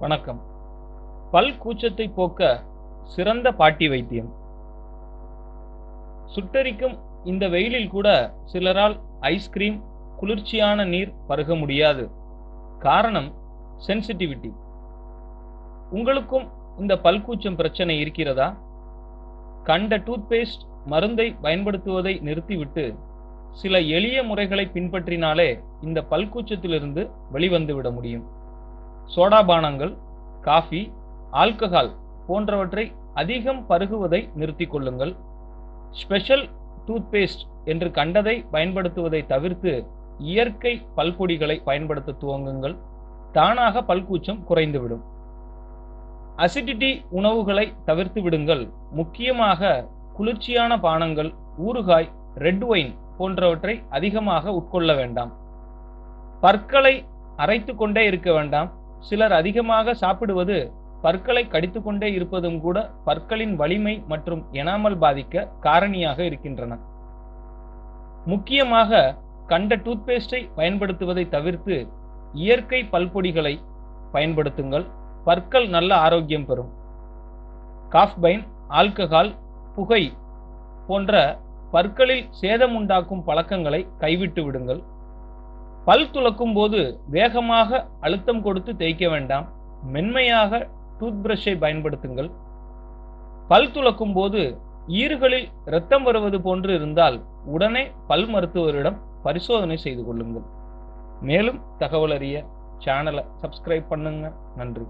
வணக்கம். பல் கூச்சத்தை போக்க சிறந்த பாட்டி வைத்தியம். சுட்டரிக்கும் இந்த வெயிலில் கூட சிலரால் ஐஸ்கிரீம் குளிர்ச்சியான நீர் பருக முடியாது. காரணம் சென்சிட்டிவிட்டி. உங்களுக்கும் இந்த பல்கூச்சம் பிரச்சனை இருக்கிறதா? கண்ட டூத்பேஸ்ட் மருந்தை பயன்படுத்துவதை நிறுத்திவிட்டு சில எளிய முறைகளை பின்பற்றினாலே இந்த பல்கூச்சத்திலிருந்து வெளிவந்துவிட முடியும். சோடா பானங்கள் காஃபி ஆல்கஹால் போன்றவற்றை அதிகம் பருகுவதை நிறுத்திக் கொள்ளுங்கள். ஸ்பெஷல் டூத்பேஸ்ட் என்று கண்டதை பயன்படுத்துவதை தவிர்த்து இயற்கை பல்பொடிகளை பயன்படுத்த துவங்குங்கள். தானாக பல்கூச்சம் குறைந்துவிடும். அசிடிட்டி உணவுகளை தவிர்த்து விடுங்கள். முக்கியமாக குளிர்ச்சியான பானங்கள் ஊறுகாய் ரெட் ஒயின் போன்றவற்றை அதிகமாக உட்கொள்ள வேண்டாம். பற்களை அரைத்து கொண்டே இருக்க வேண்டாம். சிலர் அதிகமாக சாப்பிடுவது பற்களை கடித்துக்கொண்டே இருப்பதும் கூட பற்களின் வலிமை மற்றும் எனாமல் பாதிக்க காரணியாக இருக்கின்றன. முக்கியமாக கண்ட டூத்பேஸ்டை பயன்படுத்துவதை தவிர்த்து இயற்கை பல்பொடிகளை பயன்படுத்துங்கள். பற்கள் நல்ல ஆரோக்கியம் பெறும். காஃபைன் ஆல்கஹால் புகை போன்ற பற்களில் சேதம் உண்டாக்கும் பழக்கங்களை கைவிட்டு விடுங்கள். பல் துலக்கும் போது வேகமாக அழுத்தம் கொடுத்து தேய்க்க வேண்டாம். மென்மையாக டூத் பிரஷை பயன்படுத்துங்கள். பல் துலக்கும் போது ஈறுகளில் இரத்தம் வருவது போன்று இருந்தால் உடனே பல் மருத்துவரிடம் பரிசோதனை செய்து கொள்ளுங்கள். மேலும் தகவல் அறிய சேனலை சப்ஸ்கிரைப் பண்ணுங்க. நன்றி.